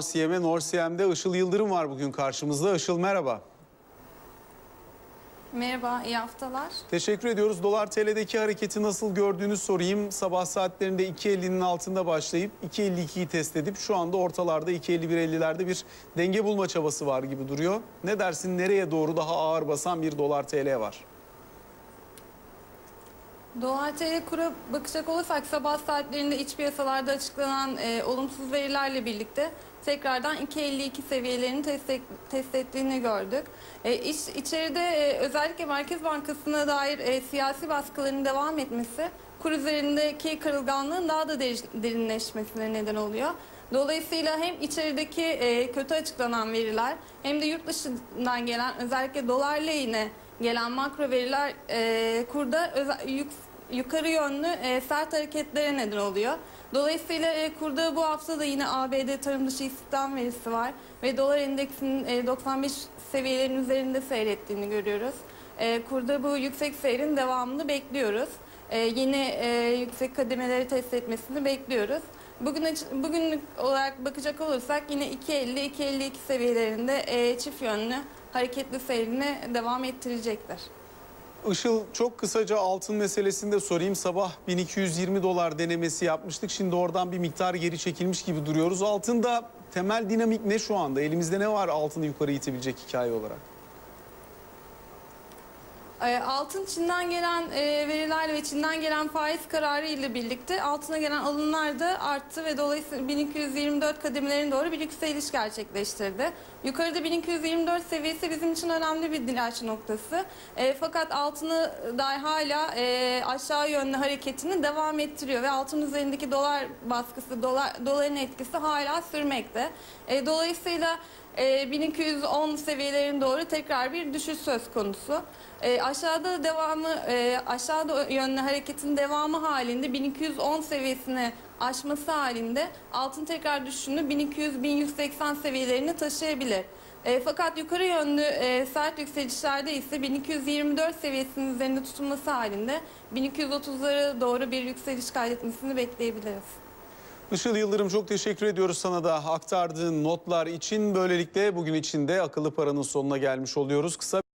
Norsiyem'e. Norsiyem'de Işıl Yıldırım var bugün karşımızda. Işıl merhaba. Merhaba, iyi haftalar. Teşekkür ediyoruz. Dolar TL'deki hareketi nasıl gördüğünü sorayım. Sabah saatlerinde 2.50'nin altında başlayıp 2.52'yi test edip şu anda ortalarda 2.51-50'lerde bir denge bulma çabası var gibi duruyor. Ne dersin nereye doğru daha ağır basan bir dolar TL var? TL kura bakacak olursak sabah saatlerinde iç piyasalarda açıklanan e, olumsuz verilerle birlikte tekrardan 2.52 seviyelerini test, et- test ettiğini gördük. E, iç, içeride e, özellikle Merkez Bankası'na dair e, siyasi baskıların devam etmesi kur üzerindeki kırılganlığın daha da deri- derinleşmesine neden oluyor. Dolayısıyla hem içerideki e, kötü açıklanan veriler hem de yurt dışından gelen özellikle dolar lehine gelen makro veriler e, kurda yük, yukarı yönlü e, sert hareketlere neden oluyor. Dolayısıyla e, kurda bu hafta da yine ABD tarım dışı istihdam verisi var ve dolar endeksinin e, 95 seviyelerin üzerinde seyrettiğini görüyoruz. E, kurda bu yüksek seyrin devamını bekliyoruz. E, yeni e, yüksek kademeleri test etmesini bekliyoruz. Bugün bugünlük olarak bakacak olursak yine 2.50-2.52 seviyelerinde e, çift yönlü hareketli seyrini devam ettirecektir. Işıl çok kısaca altın meselesini de sorayım. Sabah 1220 dolar denemesi yapmıştık. Şimdi oradan bir miktar geri çekilmiş gibi duruyoruz. Altında temel dinamik ne şu anda? Elimizde ne var altını yukarı itebilecek hikaye olarak? E, Altın Çin'den gelen e, verilerle ve Çin'den gelen faiz kararı ile birlikte altına gelen alımlar da arttı ve dolayısıyla 1224 kademelerin doğru bir yükseliş gerçekleştirdi. Yukarıda 1224 seviyesi bizim için önemli bir direnç noktası. E, fakat altını dahi hala e, aşağı yönlü hareketini devam ettiriyor ve altın üzerindeki dolar baskısı, dolar, doların etkisi hala sürmekte. E, dolayısıyla e, 1210 seviyelerin doğru tekrar bir düşüş söz konusu. E, aşağıda devamı e, aşağıda yönlü hareketin devamı halinde 1210 seviyesini aşması halinde altın tekrar düşüşünü 1200-1180 seviyelerine taşıyabilir. E, fakat yukarı yönlü e, sert yükselişlerde ise 1224 seviyesinin üzerinde tutunması halinde 1230'lara doğru bir yükseliş kaydetmesini bekleyebiliriz. Işıl Yıldırım çok teşekkür ediyoruz sana da aktardığın notlar için. Böylelikle bugün içinde akıllı paranın sonuna gelmiş oluyoruz. Kısa